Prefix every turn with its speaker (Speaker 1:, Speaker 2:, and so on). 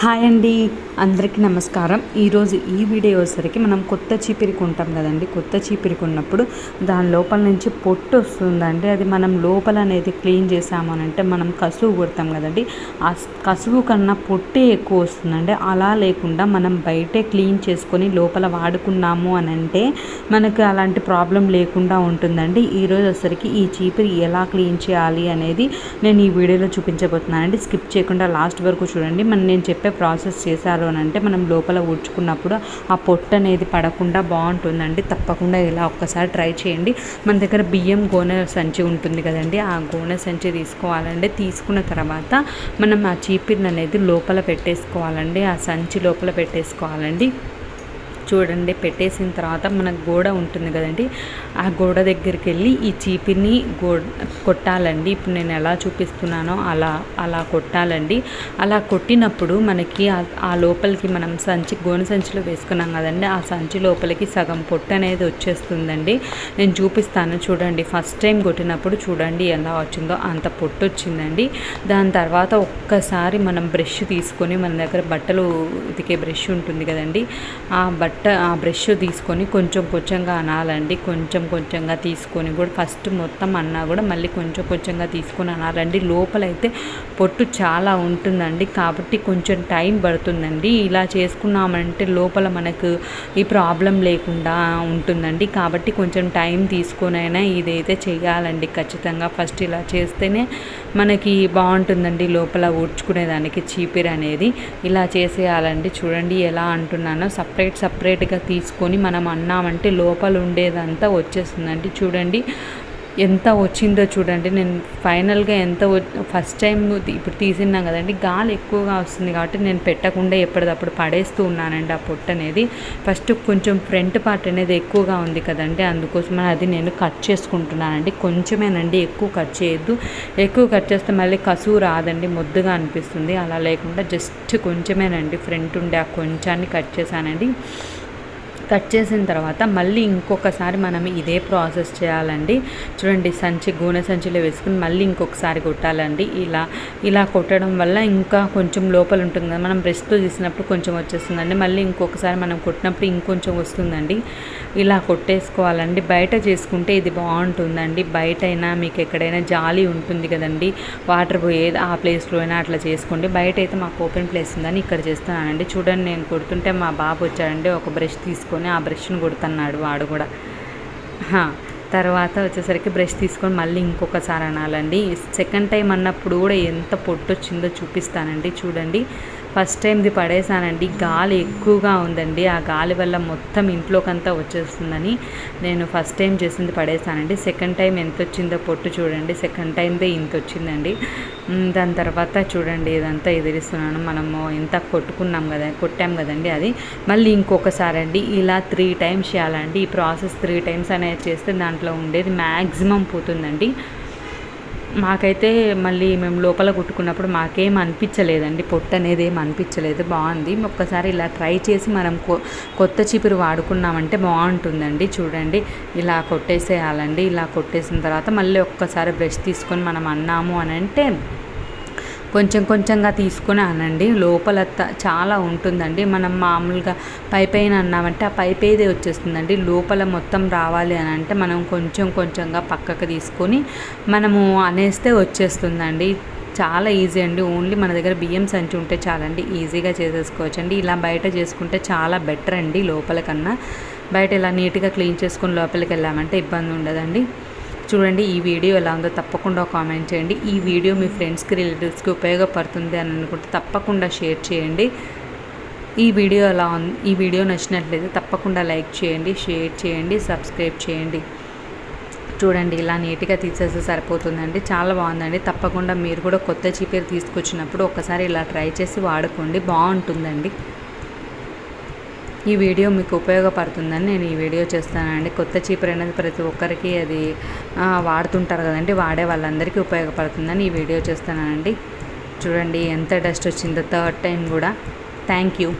Speaker 1: Hi అండి అందరికీ నమస్కారం. ఈరోజు ఈ వీడియో వచ్చేసరికి మనం కొత్త చీపిరి కొంటాం కదండి. కొత్త చీపిరి కొన్నప్పుడు దాని లోపల నుంచి పొట్టు వస్తుందండి. అది మనం లోపల అనేది క్లీన్ చేసాము అని అంటే మనం కసువు కొడతాం కదండి. ఆ కసువు కన్నా పొట్టే ఎక్కువ వస్తుందండి. అలా లేకుండా మనం బయటే క్లీన్ చేసుకొని లోపల వాడుకున్నాము అని అంటే మనకు అలాంటి ప్రాబ్లం లేకుండా ఉంటుందండి. ఈరోజు వచ్చేసరికి ఈ చీపిరి ఎలా క్లీన్ చేయాలి అనేది నేను ఈ వీడియోలో చూపించబోతున్నానండి. స్కిప్ చేయకుండా లాస్ట్ వరకు చూడండి. మనం నేను చెప్పే ప్రాసెస్ చేశారు అని అంటే మనం లోపల ఊడ్చుకున్నప్పుడు ఆ పొట్టు అనేది పడకుండా బాగుంటుందండి. తప్పకుండా ఇలా ఒక్కసారి ట్రై చేయండి. మన దగ్గర బియ్యం గోనె సంచి ఉంటుంది కదండి. ఆ గోనె సంచి తీసుకోవాలండి. తీసుకున్న తర్వాత మనం ఆ చీపిరిని అనేది లోపల పెట్టేసుకోవాలండి. ఆ సంచి లోపల పెట్టేసుకోవాలండి. చూడండి పెట్టేసిన తర్వాత మన గోడ ఉంటుంది కదండి ఆ గోడ దగ్గరికి వెళ్ళి ఈ చీపిని గో కొట్టాలండి. ఇప్పుడు నేను ఎలా చూపిస్తున్నానో అలా అలా కొట్టాలండి. అలా కొట్టినప్పుడు మనకి ఆ లోపలికి మనం సంచి గోనె సంచిలో వేసుకున్నాం కదండి ఆ సంచి లోపలికి సగం పొట్టు అనేది వచ్చేస్తుందండి. నేను చూపిస్తాను చూడండి ఫస్ట్ టైం కొట్టినప్పుడు చూడండి ఎలా వచ్చిందో అంత పొట్టు వచ్చిందండి. దాని తర్వాత ఒక్కసారి మనం బ్రష్ తీసుకొని మన దగ్గర బట్టలు ఉతికే బ్రష్ ఉంటుంది కదండి ఆ బట్ట ఆ బ్రష్ తీసుకొని కొంచెం కొంచెంగా అనాలండి. కొంచెం కొంచెంగా తీసుకొని కూడా ఫస్ట్ మొత్తం అన్నా కూడా మళ్ళీ కొంచెం కొంచెంగా తీసుకొని అనాలండి. లోపలైతే పొట్టు చాలా ఉంటుందండి. కాబట్టి కొంచెం టైం పడుతుందండి. ఇలా చేసుకున్నామంటే లోపల మనకు ఈ ప్రాబ్లం లేకుండా ఉంటుందండి. కాబట్టి కొంచెం టైం తీసుకొనైనా ఇదైతే చేయాలండి ఖచ్చితంగా. ఫస్ట్ ఇలా చేస్తేనే మనకి బాగుంటుందండి. లోపల ఊడ్చుకునేదానికి చీపిరి అనేది. ఇలా చేసేయాలండి. చూడండి ఎలా అంటున్నానో. సపరేట్ సపరేట్గా తీసుకొని మనం అన్నామంటే లోపల ఉండేదంతా వచ్చేస్తుందండి. చూడండి ఎంత వచ్చిందో చూడండి. నేను ఫైనల్గా ఎంత ఫస్ట్ టైం ఇప్పుడు తీసిన్నాం కదండి గాలి ఎక్కువగా వస్తుంది కాబట్టి నేను పెట్టకుండా ఎప్పటికప్పుడు పడేస్తూ ఉన్నానండి ఆ పొట్టు అనేది. ఫస్ట్ కొంచెం ఫ్రంట్ పార్ట్ అనేది ఎక్కువగా ఉంది కదండి అందుకోసం అది నేను కట్ చేసుకుంటున్నానండి. కొంచెమేనండి ఎక్కువ కట్ చేయొద్దు. ఎక్కువ కట్ చేస్తే మళ్ళీ కసువు రాదండి ముద్దుగా అనిపిస్తుంది. అలా లేకుండా జస్ట్ కొంచెమేనండి ఫ్రంట్ ఉండే ఆ కొంచాన్ని కట్ చేశానండి. కట్ చేసిన తర్వాత మళ్ళీ ఇంకొకసారి మనం ఇదే ప్రాసెస్ చేయాలండి. చూడండి సంచి గూనె సంచిలో వేసుకుని మళ్ళీ ఇంకొకసారి కొట్టాలండి. ఇలా ఇలా కొట్టడం వల్ల ఇంకా కొంచెం లోపల ఉంటుంది కదా మనం బ్రష్తో తీసినప్పుడు కొంచెం వచ్చేస్తుందండి. మళ్ళీ ఇంకొకసారి మనం కొట్టినప్పుడు ఇంకొంచెం వస్తుందండి. ఇలా కొట్టేసుకోవాలండి. బయట చేసుకుంటే ఇది బాగుంటుందండి. బయట అయినా మీకు ఎక్కడైనా జాలి ఉంటుంది కదండి. వాటర్ పోయేది ఆ ప్లేస్లో అయినా అట్లా చేసుకోండి. బయట అయితే మాకు ఓపెన్ ప్లేస్ ఉందని ఇక్కడ చేస్తున్నానండి. చూడండి నేను కొడుతుంటే మా బాబు వచ్చాడండి. ఒక బ్రష్ తీసుకొని ఆ బ్రష్ను కొడుతున్నాడు వాడు కూడా. తర్వాత వచ్చేసరికి బ్రష్ తీసుకొని మళ్ళీ ఇంకొకసారి అనాలండి. సెకండ్ టైం అన్నప్పుడు కూడా ఎంత పొట్టు వచ్చిందో చూపిస్తానండి. చూడండి. ఫస్ట్ టైంది పడేసానండి. గాలి ఎక్కువగా ఉందండి. ఆ గాలి వల్ల మొత్తం ఇంట్లోకంతా వచ్చేస్తుందని నేను ఫస్ట్ టైం చేసింది పడేసానండి. సెకండ్ టైం ఎంత వచ్చిందో పొట్టు చూడండి. సెకండ్ టైందే ఇంత వచ్చిందండి దాని తర్వాత చూడండి ఇదంతా ఎదిరిస్తున్నాను. మనము ఎంత కొట్టుకున్నాం కదా కొట్టాం కదండి అది. మళ్ళీ ఇంకొకసారి అండి ఇలా త్రీ టైమ్స్ చేయాలండి. ఈ ప్రాసెస్ త్రీ టైమ్స్ అనేది చేస్తే దాంట్లో ఉండేది మ్యాక్సిమం పోతుందండి. మాకైతే మళ్ళీ మేము లోపల కుట్టుకున్నప్పుడు మాకేం అనిపించలేదండి. పొట్టు అనేది ఏం అనిపించలేదు. బాగుంది. ఒక్కసారి ఇలా ట్రై చేసి మనం కొత్త చీపురు వాడుకున్నామంటే బాగుంటుందండి. చూడండి. ఇలా కొట్టేసేయాలండి. ఇలా కొట్టేసిన తర్వాత మళ్ళీ ఒక్కసారి బ్రష్ తీసుకొని మనం అన్నాము అని అంటే కొంచెం కొంచెంగా తీసుకుని అనండి. లోపల చాలా ఉంటుందండి. మనం మామూలుగా పై పైన అన్నామంటే ఆ పై పైదే వచ్చేస్తుందండి. లోపల మొత్తం రావాలి అని అంటే మనం కొంచెం కొంచెంగా పక్కకు తీసుకొని మనము అనేస్తే వచ్చేస్తుందండి. చాలా ఈజీ అండి. ఓన్లీ మన దగ్గర బియ్యం సంచి ఉంటే చాలండి. ఈజీగా చేసేసుకోవచ్చు అండి ఇలా బయట చేసుకుంటే చాలా బెటర్ అండి లోపల కన్నా. బయట ఇలా నీట్గా క్లీన్ చేసుకుని లోపలికి వెళ్ళామంటే ఇబ్బంది ఉండదండి. చూడండి ఈ వీడియో ఎలా ఉందో తప్పకుండా కామెంట్ చేయండి. ఈ వీడియో మీ ఫ్రెండ్స్కి రిలేటివ్స్కి ఉపయోగపడుతుంది అని అనుకుంటే తప్పకుండా షేర్ చేయండి. ఈ వీడియో ఎలా ఉంది ఈ వీడియో నచ్చినట్లయితే తప్పకుండా లైక్ చేయండి షేర్ చేయండి సబ్స్క్రైబ్ చేయండి. చూడండి ఇలా నీట్గా తీసేస్తే సరిపోతుందండి. చాలా బాగుందండి. తప్పకుండా మీరు కూడా కొత్త చీపీలు తీసుకొచ్చినప్పుడు ఒకసారి ఇలా ట్రై చేసి వాడుకోండి. బాగుంటుందండి. ఈ వీడియో మీకు ఉపయోగపడుతుందని నేను ఈ వీడియో చేస్తానండి. కొత్త చీపురు అనేది ప్రతి ఒక్కరికి అది వాడుతుంటారు కదండి. వాడే వాళ్ళందరికీ ఉపయోగపడుతుందని ఈ వీడియో చేస్తానండి. చూడండి ఎంత డస్ట్ వచ్చిందో థర్డ్ టైం కూడా. Thank you.